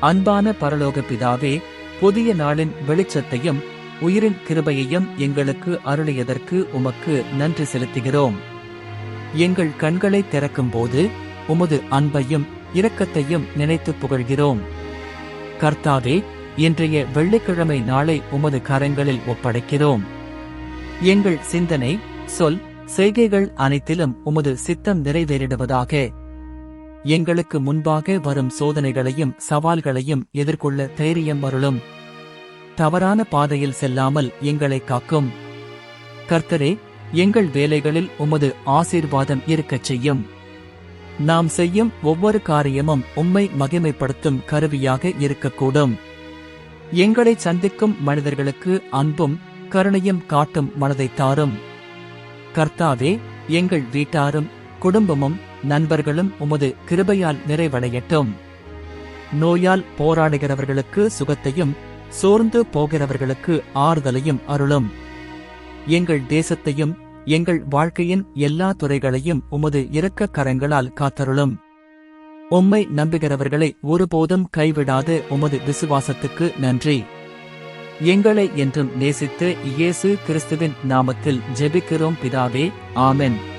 அன்பான பரலோக பிதாவே புதிய நாளின் வெளிச்சத்தையும் உயிரின் கிருபையையும் எங்களுக்கு அருளியதற்கு உமக்கு நன்றி செலுத்துகிறோம். எங்கள் கண்களை திறக்கும்போது உமது அன்பையும் இரக்கத்தையும் நினைத்து புகழ்கிறோம். கர்த்தாவே இன்றைய வெள்ளிக்கிழமை நாளை உமது கரங்களில் ஒப்படைக்கிறோம். எங்கள் சிந்தனை சொல் செய்கைகள் அனைத்திலும் உமது சித்தம் நிறைவேறிடுவதாக எங்களுக்கு முன்பாக வரும் சோதனைகளையும் சவால்களையும் எதிர்கொள்ள தைரியம் அருளும். தவறான பாதையில் செல்லாமல் எங்களை காக்கும். கர்த்தரே எங்கள் வேலைகளில் உமது ஆசீர்வாதம் இருக்கச் செய்யும். நாம் செய்யும் ஒவ்வொரு காரியமும் உம்மை மகிமைப்படுத்தும் கருவியாக இருக்கக்கூடும். எங்களை சந்திக்கும் மனிதர்களுக்கு அன்பும் கருணையும் காட்டும் மனதை தாரும். கர்த்தாவே எங்கள் வீட்டாரும் குடும்பமும் நண்பர்களும் உமது கிருபையால் நிறைவடையட்டும். நோயால் போராடுகிறவர்களுக்கு சுகத்தையும் சோர்ந்து போகிறவர்களுக்கு ஆறுதலையும் அருளும். எங்கள் தேசத்தையும் எங்கள் வாழ்க்கையின் எல்லா துறைகளையும் உமது இரக்க கரங்களால் காத்தருளும். உம்மை நம்புகிறவர்களை ஒருபோதும் கைவிடாத உமது விசுவாசத்துக்கு நன்றி. எங்களை என்றும் நேசித்து இயேசு கிறிஸ்துவின் நாமத்தில் ஜெபிக்கிறோம் பிதாவே ஆமென்.